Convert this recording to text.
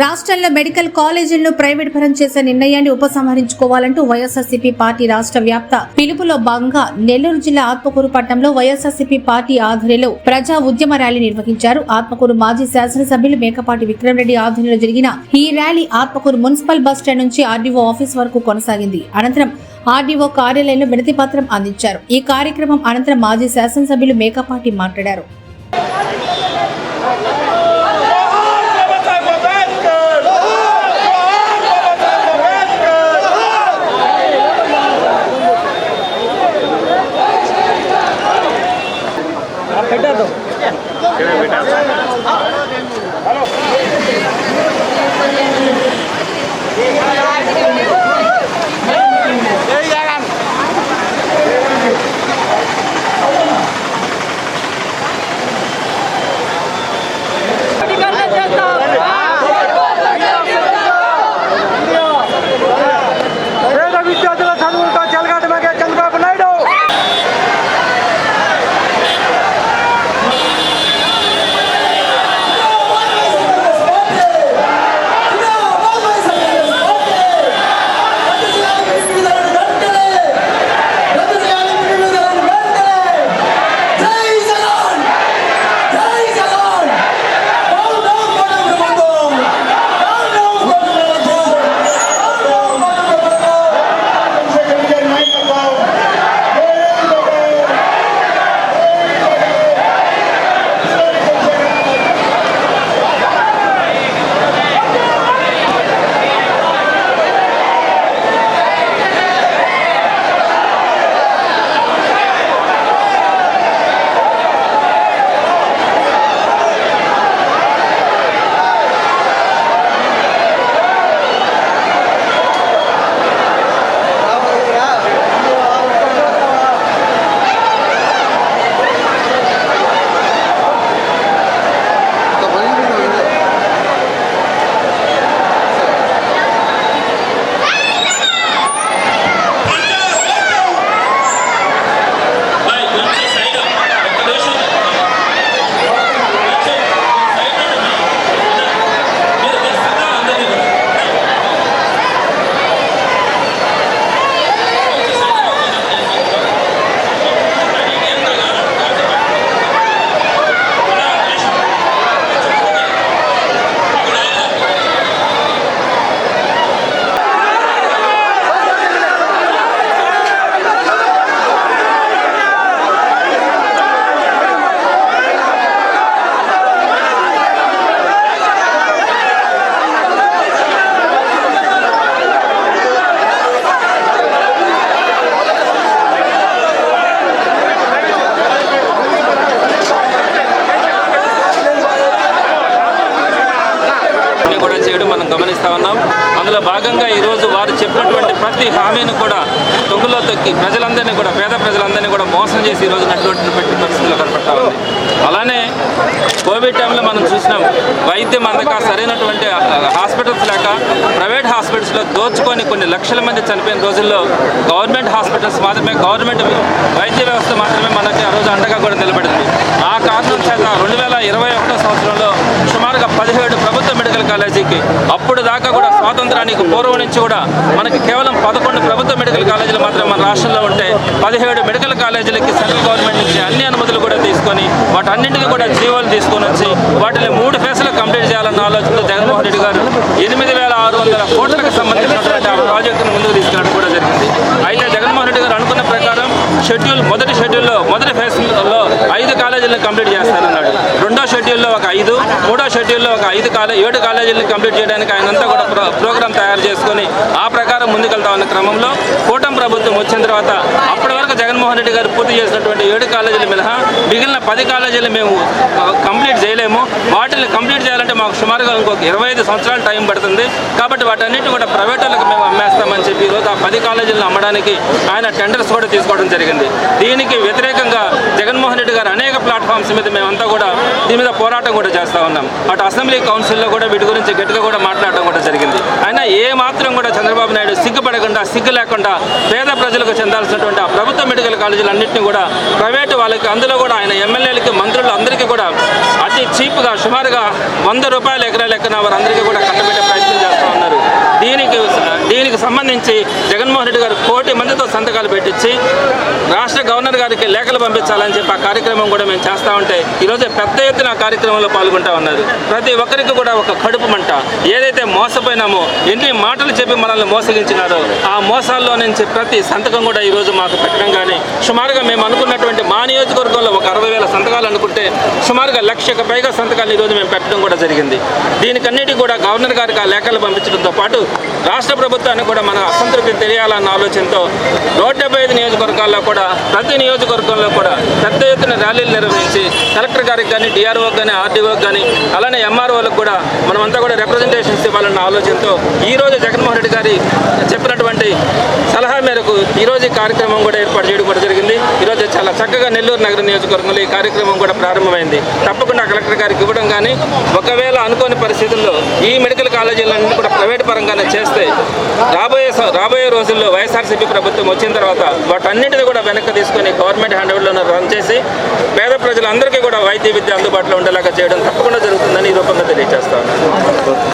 రాష్ట్రంలో medical కాలేజీలను private పరం చేసే నిర్ణయాన్ని ఉపసంహరించుకోవాలంటూ వైఎస్ఆర్సీపీ పార్టీ రాష్ట్ర వ్యాప్త పిలుపులో భాగంగా నెల్లూరు జిల్లా ఆత్మకూరు పట్టణంలో వైఎస్ఆర్సీపీ పార్టీ ఆధ్వర్యంలో ప్రజా ఉద్యమ ర్యాలీ నిర్వహించారు. ఆత్మకూరు మాజీ శాసనసభ్యులు మేకపాటి విక్రమరెడ్డి ఆధ్వర్యంలో జరిగిన ఈ rally Atmakur municipal bus stand నుంచి ఆర్డీఓ ఆఫీస్ వరకు కొనసాగింది. అనంతరం ఆర్డీఓ కార్యాలయంలో వినతి పత్రం అందించారు. ఈ కార్యక్రమం అనంతరం మాజీ శాసనసభ్యులు మేకపాటి మాట్లాడారు. పేద మనం గమనిస్తా ఉన్నాం. అందులో భాగంగా ఈరోజు వారు చెప్పినటువంటి ప్రతి హామీని కూడా తొంగులో తొక్కి ప్రజలందరినీ కూడా పేద ప్రజలందరినీ కూడా మోసం చేసి ఈ నటువంటి పెట్టి పరిస్థితులు కనపడతా ఉంది. అలానే కోవిడ్ టైంలో మనం చూసినాం వైద్యం అందక సరైనటువంటి హాస్పిటల్స్ లేక ప్రైవేట్ హాస్పిటల్స్లో దోచుకొని కొన్ని లక్షల మంది చనిపోయిన రోజుల్లో గవర్నమెంట్ హాస్పిటల్స్ మాత్రమే గవర్నమెంట్ వైద్య వ్యవస్థ మాత్రమే మనకి ఆ రోజు అండగా కూడా నిలబడింది. కాలేజీకి అప్పుడు దాకా కూడా స్వాతంత్రానికి పూర్వం నుంచి కూడా మనకి కేవలం పదకొండు ప్రభుత్వ మెడికల్ కాలేజీలు మాత్రమే మన రాష్ట్రంలో ఉంటే పదిహేడు మెడికల్ కాలేజీలకి సెంట్రల్ గవర్నమెంట్ నుంచి అన్ని అనుమతులు కూడా తీసుకొని వాటన్నింటికి కూడా జీవోలు తీసుకొని వచ్చి వాటిని మూడు ఫేజ్లో కంప్లీట్ చేయాలన్న ఆలోచనతో జగన్మోహన్ రెడ్డి గారు ఎనిమిది వేల ఆరు వందల కోట్లకు సంబంధించినటువంటి ఆ ప్రాజెక్టును ముందుకు తీసుకెళ్ళడం కూడా జరిగింది. అయితే జగన్మోహన్ రెడ్డి గారు అనుకున్న ప్రకారం షెడ్యూల్ మొదటి షెడ్యూల్లో మొదటి ఫేస్లో ఐదు కాలేజీలను కంప్లీట్ చేస్తారన్నారు రెండో షెడ్యూల్లో ఒక ఐదు మూడో షెడ్యూల్లో ఒక ఐదు కాలే ఏడు కాలేజీలను కంప్లీట్ చేయడానికి ఆయనంతా కూడా ప్రో ప్రోగ్రామ్ తయారు చేసుకొని ఆ ప్రకారం ముందుకెళ్తా ఉన్న క్రమంలో కూటమి ప్రభుత్వం వచ్చిన తర్వాత అప్పటి వరకు జగన్మోహన్ రెడ్డి గారు పూర్తి చేసినటువంటి ఏడు కాలేజీలు మినహా మిగిలిన పది కాలేజీలు మేము కంప్లీట్ చేయలేము. మాకు సుమారుగా ఇంకొక ఇరవై ఐదు సంవత్సరాలు టైం పడుతుంది. కాబట్టి వాటన్నిటి కూడా ప్రైవేట్ వాళ్ళకి మేము అమ్మేస్తామని చెప్పి ఈరోజు ఆ పది కాలేజీలను అమ్మడానికి ఆయన టెండర్స్ కూడా తీసుకోవడం జరిగింది. దీనికి వ్యతిరేకంగా జగన్మోహన్ రెడ్డి గారు అనేక ప్లాట్ఫామ్స్ మీద మేమంతా కూడా దీని మీద పోరాటం కూడా చేస్తూ ఉన్నాం. అటు అసెంబ్లీ కౌన్సిల్లో కూడా వీటి గురించి గట్టిగా కూడా మాట్లాడడం కూడా జరిగింది. అయినా ఏ మాత్రం కూడా చంద్రబాబు నాయుడు సిగ్గుపడకుండా సిగ్గు లేకుండా పేద ప్రజలకు చెందాల్సినటువంటి ఆ ప్రభుత్వ మెడికల్ కాలేజీలు అన్నింటినీ కూడా ప్రైవేటు వాళ్ళకి అందులో కూడా ఆయన ఎమ్మెల్యేలకి మంత్రులు అందరికీ కూడా అతి చీప్గా సుమారుగా వంద రూపాయలు ఎకరాల లెక్కన వారందరికీ కూడా కట్టబెట్టే దీనికి సంబంధించి జగన్మోహన్ రెడ్డి గారు కోటి మందితో సంతకాలు పెట్టించి రాష్ట్ర గవర్నర్ గారికి లేఖలు పంపించాలని చెప్పి ఆ కార్యక్రమం కూడా మేము చేస్తూ ఉంటే ఈరోజు పెద్ద ఎత్తున ఆ కార్యక్రమంలో పాల్గొంటా ఉన్నారు. ప్రతి ఒక్కరికి కూడా ఒక కడుపు మంట. ఏదైతే మోసపోయినామో ఎన్ని మాటలు చెప్పి మనల్ని మోసగించినారో ఆ మోసాల్లో నుంచి ప్రతి సంతకం కూడా ఈరోజు మాకు పెట్టడం కానీ సుమారుగా మేము అనుకున్నటువంటి మా నియోజకవర్గంలో ఒక అరవై వేల సంతకాలు అనుకుంటే సుమారుగా లక్షకు పైగా సంతకాలు ఈరోజు మేము పెట్టడం కూడా జరిగింది. దీనికన్నిటి కూడా గవర్నర్ గారికి ఆ లేఖలు పంపించడంతో పాటు రాష్ట్ర ప్రభుత్వం ప్రభుత్వానికి కూడా మన అసంతృప్తి తెలియాలన్న ఆలోచనతో నూట డెబ్బై ఐదు నియోజకవర్గాల్లో కూడా ప్రతి నియోజకవర్గంలో కూడా పెద్ద ఎత్తున ర్యాలీలు నిర్వహించి కలెక్టర్ గారికి కానీ డిఆర్ఓకి కానీ ఆర్డీఓకి కానీ అలానే ఎంఆర్ఓలకు కూడా మనమంతా కూడా రిప్రజెంటేషన్స్ ఇవ్వాలన్న ఆలోచనతో ఈ రోజు జగన్మోహన్ రెడ్డి గారి చెప్పినటువంటి సలహా మేరకు ఈ రోజు ఈ కార్యక్రమం కూడా ఏర్పాటు చేయడం కూడా జరిగింది. ఈరోజు చాలా చక్కగా నెల్లూరు నగర నియోజకవర్గంలో ఈ కార్యక్రమం కూడా ప్రారంభమైంది. తప్పకుండా కలెక్టర్ గారికి ఇవ్వడం కానీ ఒకవేళ అనుకోని పరిస్థితుల్లో ఈ మెడికల్ కాలేజీలన్నీ కూడా ప్రైవేట్ పరంగానే చేస్తే రాబోయే రాబోయే రోజుల్లో వైఎస్ఆర్సీపీ ప్రభుత్వం వచ్చిన తర్వాత వాటన్నిటిని కూడా వెనక్కి తీసుకొని గవర్నమెంట్ హ్యాండ్ఓవర్లో రన్ చేసి పేద ప్రజలందరికీ కూడా వైద్య విద్య అందుబాటులో ఉండేలాగా చేయడం తప్పకుండా జరుగుతుందని ఈ రూపంగా తెలియజేస్తాను